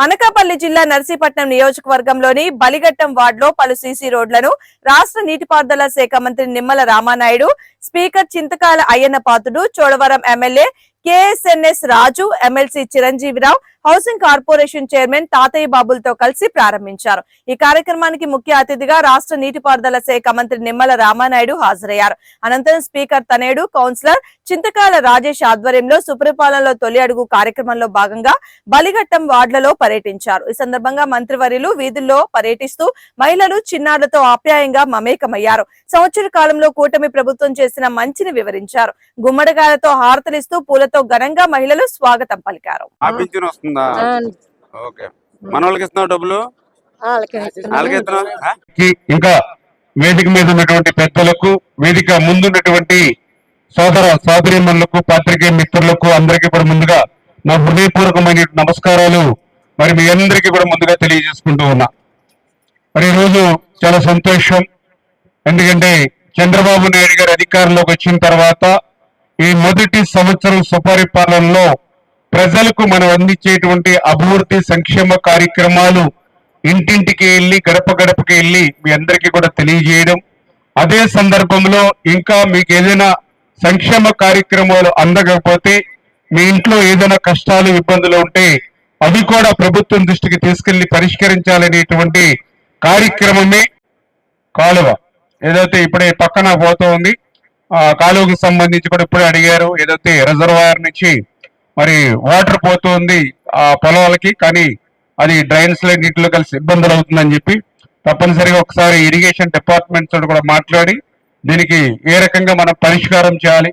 అనకాపల్లి జిల్లా నర్సీపట్నం నియోజకవర్గంలోని బలిగట్టం వార్డులో పలు సీసీ రోడ్లను రాష్ట్ర నీటిపారుదల శాఖ మంత్రి Nimmala Ramanaidu speaker Chintakala Ayyanna Patrudu Chodavaram MLA KSNS Raju MLC Chiranjeevi Rao housing corporation chairman Tatayya బాబులతో కలిసి ప్రారంభించారు. ఈ కార్యక్రమానికి ముఖ్య అతిథిగా రాష్ట్ర నీటిపారుదల శాఖ మంత్రి నిమ్మల రామానాయుడు హాజరయ్యారు. అనంతరం స్పీకర్ తనేడు కౌన్సిలర్ చింతకాల రాజేష్ ఆధ్వర్యంలో సుపరిపాలనలో తొలి అడుగు కార్యక్రమంలో భాగంగా బలిఘట్టం వార్డులలో పర్యటించారు. ఈ సందర్భంగా మంత్రివర్యులు వీధుల్లో పర్యటిస్తూ మహిళలు చిన్నారులతో ఆప్యాయంగా మమేకమయ్యారు. సంవత్సర కాలంలో కూటమి ప్రభుత్వం చేసిన మంచిని వివరించారు. గుమ్మడికాయలతో హారతలిస్తూ పూలతో ఘనంగా మహిళలు స్వాగతం పలికారు. ఇంకా వేదిక మీద ఉన్నటువంటి పెద్దలకు వేదిక ముందున్నటువంటి సోదర సోదరిమణులకు పాత్రికేయ మిత్రులకు అందరికీ కూడా ముందుగా నా హృదయపూర్వకమైన నమస్కారాలు. మరి మీ అందరికీ కూడా ముందుగా తెలియజేసుకుంటూ ఉన్నా. మరి ఈరోజు చాలా సంతోషం. ఎందుకంటే చంద్రబాబు నాయుడు గారు అధికారంలోకి వచ్చిన తర్వాత ఈ మొదటి సంవత్సరం సుపరిపాలనలో ప్రజలకు మనం అందించేటువంటి అభివృద్ధి సంక్షేమ కార్యక్రమాలు ఇంటింటికి వెళ్ళి గడప గడపకి వెళ్ళి మీ అందరికీ కూడా తెలియజేయడం. అదే సందర్భంలో ఇంకా మీకు ఏదైనా సంక్షేమ కార్యక్రమాలు అందకపోతే మీ ఇంట్లో ఏదైనా కష్టాలు ఇబ్బందులు ఉంటే అవి కూడా ప్రభుత్వం దృష్టికి తీసుకెళ్ళి పరిష్కరించాలనేటువంటి కార్యక్రమమే కాలువ. ఏదైతే ఇప్పుడే పక్కన పోతూ ఉంది కాలువకి సంబంధించి కూడా ఇప్పుడే అడిగారు. ఏదైతే రిజర్వాయర్ నుంచి మరి వాటర్ పోతుంది ఆ పొలాలకి కానీ అది డ్రైన్స్ నీటిలో కలిసి ఇబ్బందులు అవుతుందని చెప్పి తప్పనిసరిగా ఒకసారి ఇరిగేషన్ డిపార్ట్మెంట్ తోటి కూడా మాట్లాడి దీనికి ఏ రకంగా మనం పరిష్కారం చేయాలి.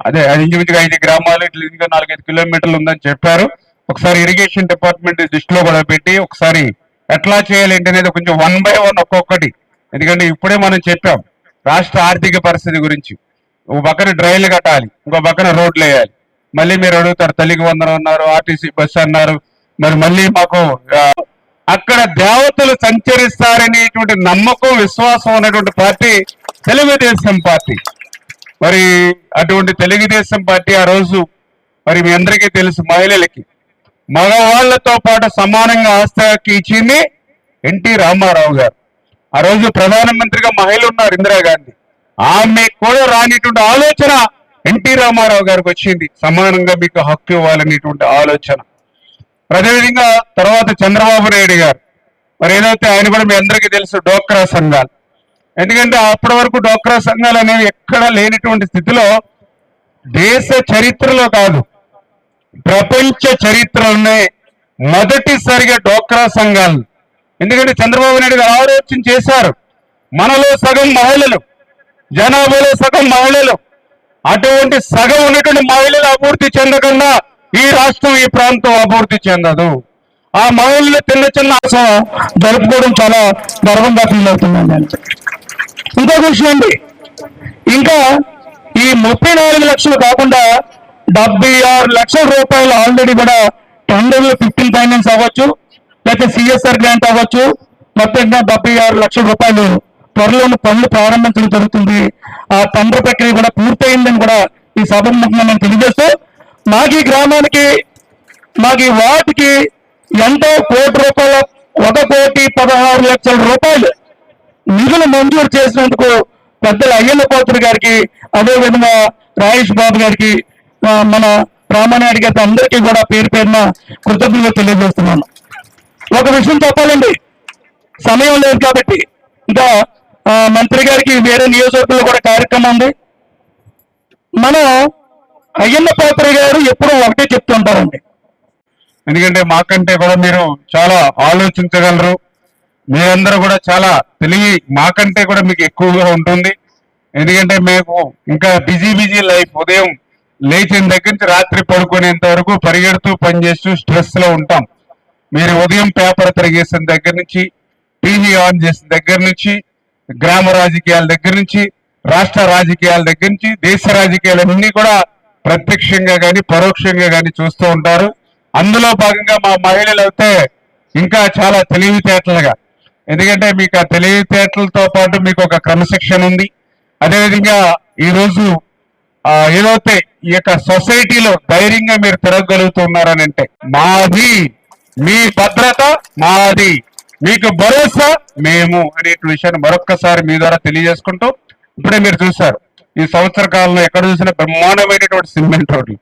అదే అది ఇంచుమించుగా ఐదు గ్రామాలు ఇట్లా ఇంకా నాలుగైదు కిలోమీటర్లు ఉందని చెప్పారు. ఒకసారి ఇరిగేషన్ డిపార్ట్మెంట్ దృష్టిలో కూడా పెట్టి ఒకసారి ఎట్లా చేయాలి ఏంటి అనేది కొంచెం వన్ బై వన్ ఒక్కొక్కటి. ఎందుకంటే ఇప్పుడే మనం చెప్పాం రాష్ట్ర ఆర్థిక పరిస్థితి గురించి. ఒక పక్కన డ్రైన్లు కట్టాలి ఇంకో పక్కన రోడ్లు వేయాలి. మళ్ళీ మీరు అడుగుతారు తల్లికి వందనం అన్నారు ఆర్టీసీ బస్సు అన్నారు మరి మళ్ళీ మాకు అక్కడ దేవతలు సంచరిస్తారనేటువంటి నమ్మకం విశ్వాసం ఉన్నటువంటి పార్టీ తెలుగుదేశం పార్టీ. మరి అటువంటి తెలుగుదేశం పార్టీ ఆ రోజు మరి మీ అందరికీ తెలుసు మహిళలకి. మగవాళ్ళతో పాటు సమానంగా ఆస్తి ఇచ్చింది ఎన్టీ రామారావు గారు. ఆ రోజు ప్రధానమంత్రిగా మహిళ ఉన్నారు ఇందిరాగాంధీ ఆమె కూడా రానిటువంటి ఆలోచన ఎన్టీ రామారావు గారికి వచ్చింది. సమానంగా మీకు హక్కు ఇవ్వాలనేటువంటి ఆలోచన. అదేవిధంగా తర్వాత చంద్రబాబు నాయుడు గారు. మరి ఏదైతే ఆయన కూడా మీ అందరికీ తెలుసు డోక్రా సంఘాలు. ఎందుకంటే అప్పటి వరకు డోక్రా సంఘాలు అనేవి ఎక్కడా లేనటువంటి స్థితిలో దేశ చరిత్రలో కాదు ప్రపంచ చరిత్రలోనే మొదటిసారిగా డోక్రా సంఘాలు ఎందుకంటే చంద్రబాబు నాయుడు గారు ఆలోచన చేశారు. మనలో సగం మహిళలు జనాభాలో సగం మహిళలు అటువంటి సగం ఉన్నటువంటి మహిళలు అభివృద్ధి చెందకుండా ఈ రాష్ట్రం ఈ ప్రాంతం అభివృద్ధి చెందదు. ఆ మహిళలు చిన్న చిన్న ఆశ జరుపుకోవడం చాలా గర్వంగా ఫీల్ అవుతున్నాను నేను. ఇంకొక విషయం అండి. ఇంకా ఈ ముప్పై నాలుగు లక్షలు కాకుండా డెబ్బై ఆరు లక్షల రూపాయలు ఆల్రెడీ కూడా టెండర్లు ఫిఫ్టీన్ ఫైనాన్స్ అవ్వచ్చు. లేకపోతే సిఎస్ఆర్ గ్రాంట్ అవ్వచ్చు. మొత్తంగా డెబ్బై ఆరు లక్షల రూపాయలు త్వరలోని పనులు ప్రారంభించడం జరుగుతుంది. ఆ టెండర్ ప్రక్రియ కూడా పూర్తయిందని కూడా ఈ సభముఖంగా నేను తెలియజేస్తూ మాకు ఈ గ్రామానికి మాకు ఈ వార్డుకి ఎంతో కోటి రూపాయల ఒక కోటి పదహారు లక్షల రూపాయలు నిధులు మంజూరు చేసినందుకు పెద్దల అయ్యన్న కోతురు గారికి అదే విధంగా రాయేష్ బాబు గారికి మన రామానాయుడు గారికి అందరికీ కూడా పేరు పేరున కృతజ్ఞతలు తెలియజేస్తున్నాను. ఒక విషయం చెప్పాలండి. సమయం లేదు కాబట్టి. ఇంకా మంత్రి గారికి వేరే నియోజకవర్గంలో కూడా కార్యక్రమం ఉంది. మనం అయ్యన్న పాత్ర గారు ఎప్పుడూ ఒకటే చెప్తుంటారండి. ఎందుకంటే మాకంటే కూడా మీరు చాలా ఆలోచించగలరు. మీరందరూ కూడా చాలా తెలివి మాకంటే కూడా మీకు ఎక్కువగా ఉంటుంది. ఎందుకంటే మేము ఇంకా బిజీ బిజీ లైఫ్ ఉదయం లేచిన దగ్గర నుంచి రాత్రి పడుకునేంత వరకు పరిగెడుతూ పనిచేస్తూ స్ట్రెస్లో ఉంటాం. మీరు ఉదయం పేపర్ తిరిగేసిన దగ్గర నుంచి టీవీ ఆన్ చేసిన దగ్గర నుంచి గ్రామ రాజకీయాల దగ్గర నుంచి రాష్ట్ర రాజకీయాల దగ్గర నుంచి దేశ రాజకీయాలన్నీ కూడా ప్రత్యక్షంగా కానీ పరోక్షంగా కానీ చూస్తూ ఉంటారు. అందులో భాగంగా మా మహిళలు అయితే ఇంకా చాలా తెలివితేటలుగా. ఎందుకంటే మీకు ఆ తెలివితేటలతో పాటు మీకు ఒక క్రమశిక్షణ ఉంది. అదేవిధంగా ఈరోజు ఏదైతే ఈ యొక్క సొసైటీలో ధైర్యంగా మీరు తిరగగలుగుతున్నారని అంటే మాది మీ భద్రత మాది. మీకు భరోసా మేము అనే విషయాన్ని మరొక్కసారి మీ ద్వారా తెలియజేసుకుంటూ ఇప్పుడే మీరు చూశారు. ఈ సంవత్సర కాలంలో ఎక్కడ చూసినా బ్రహ్మాండమైనటువంటి సిమెంట్ రోడ్లు.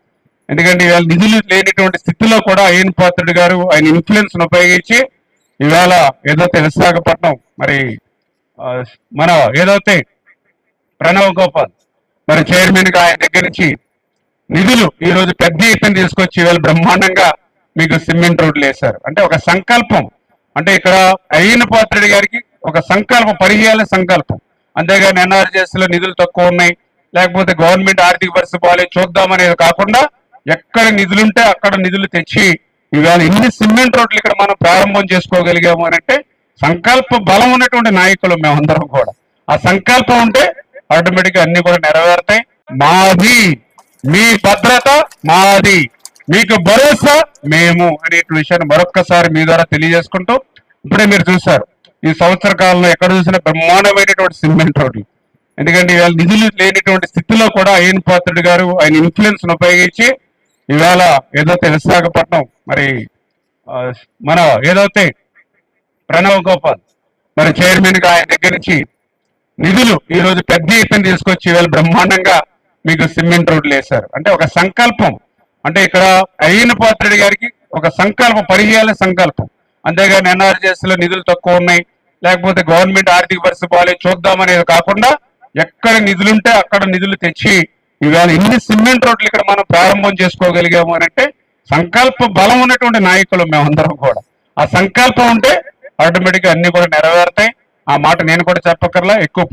ఎందుకంటే ఇవాళ నిధులు లేనిటువంటి స్థితిలో కూడా అయ్యన్ పాత్రుడు గారు ఆయన ఇన్ఫ్లుయెన్స్ ఉపయోగించి ఇవాళ ఏదైతే విశాఖపట్నం మరి మన ఏదైతే ప్రణవ్ గోపాల్ మరి చైర్మన్గా ఆయన దగ్గర నుంచి నిధులు ఈ రోజు పెద్ద ఎత్తున తీసుకొచ్చి ఇవాళ బ్రహ్మాండంగా మీకు సిమెంట్ రోడ్లు వేశారు అంటే ఒక సంకల్పం. అంటే ఇక్కడ అయ్యన పాత్రుడి గారికి ఒక సంకల్పం పరిచయాల సంకల్పం. అంతేగాని ఎన్ఆర్జీఎస్లో నిధులు తక్కువ ఉన్నాయి. లేకపోతే గవర్నమెంట్ ఆర్థిక పరిస్థితి బాగాలేదు చూద్దామనేది కాకుండా ఎక్కడ నిధులుంటే అక్కడ నిధులు తెచ్చి ఇవాళ ఇన్ని సిమెంట్ రోడ్లు ఇక్కడ మనం ప్రారంభం చేసుకోగలిగాము అని అంటే సంకల్ప బలం ఉన్నటువంటి నాయకులు మేమందరం కూడా. ఆ సంకల్పం ఉంటే ఆటోమేటిక్ అన్ని కూడా నెరవేరుతాయి. మాది మీ భద్రత మాది మీకు భరోసా మేము అనే విషయాన్ని మరొక్కసారి మీ ద్వారా తెలియజేసుకుంటూ ఇప్పుడే మీరు చూశారు. ఈ సంవత్సర కాలంలో ఎక్కడ చూసినా బ్రహ్మాండమైనటువంటి సిమెంట్ రోడ్లు. ఎందుకంటే ఇవాళ నిధులు లేనిటువంటి స్థితిలో కూడా అయ్యన్ పాత్రుడు గారు ఆయన ఇన్ఫ్లుయెన్స్ ఉపయోగించి ఇవాళ ఏదైతే విశాఖపట్నం మరి మన ఏదైతే ప్రణవ్ గోపాల్ మరి చైర్మన్గా ఆయన దగ్గర నుంచి నిధులు ఈ రోజు పెద్ద ఎత్తున తీసుకొచ్చి ఇవాళ బ్రహ్మాండంగా మీకు సిమెంట్ రోడ్లు వేశారు. అంటే ఒక సంకల్పం. అంటే ఇక్కడ అయ్యన పాత్రుడి గారికి ఒక సంకల్పం పరిచయాల సంకల్పం. అంతేగాని ఎన్ఆర్జీఎస్లో నిధులు తక్కువ ఉన్నాయి లేకపోతే గవర్నమెంట్ ఆర్థిక పరిస్థితి బాగాలేదు చూద్దామనేది కాకుండా ఎక్కడ నిధులుంటే అక్కడ నిధులు తెచ్చి ఇవాళ ఎన్ని సిమెంట్ రోడ్లు ఇక్కడ మనం ప్రారంభం చేసుకోగలిగాము అని అంటే సంకల్ప బలం ఉన్నటువంటి నాయకులు మేమందరం కూడా. ఆ సంకల్పం ఉంటే ఆటోమేటిక్గా అన్ని కూడా నెరవేరుతాయి. ఆ మాట నేను కూడా చెప్పక్కర్లా ఎక్కువ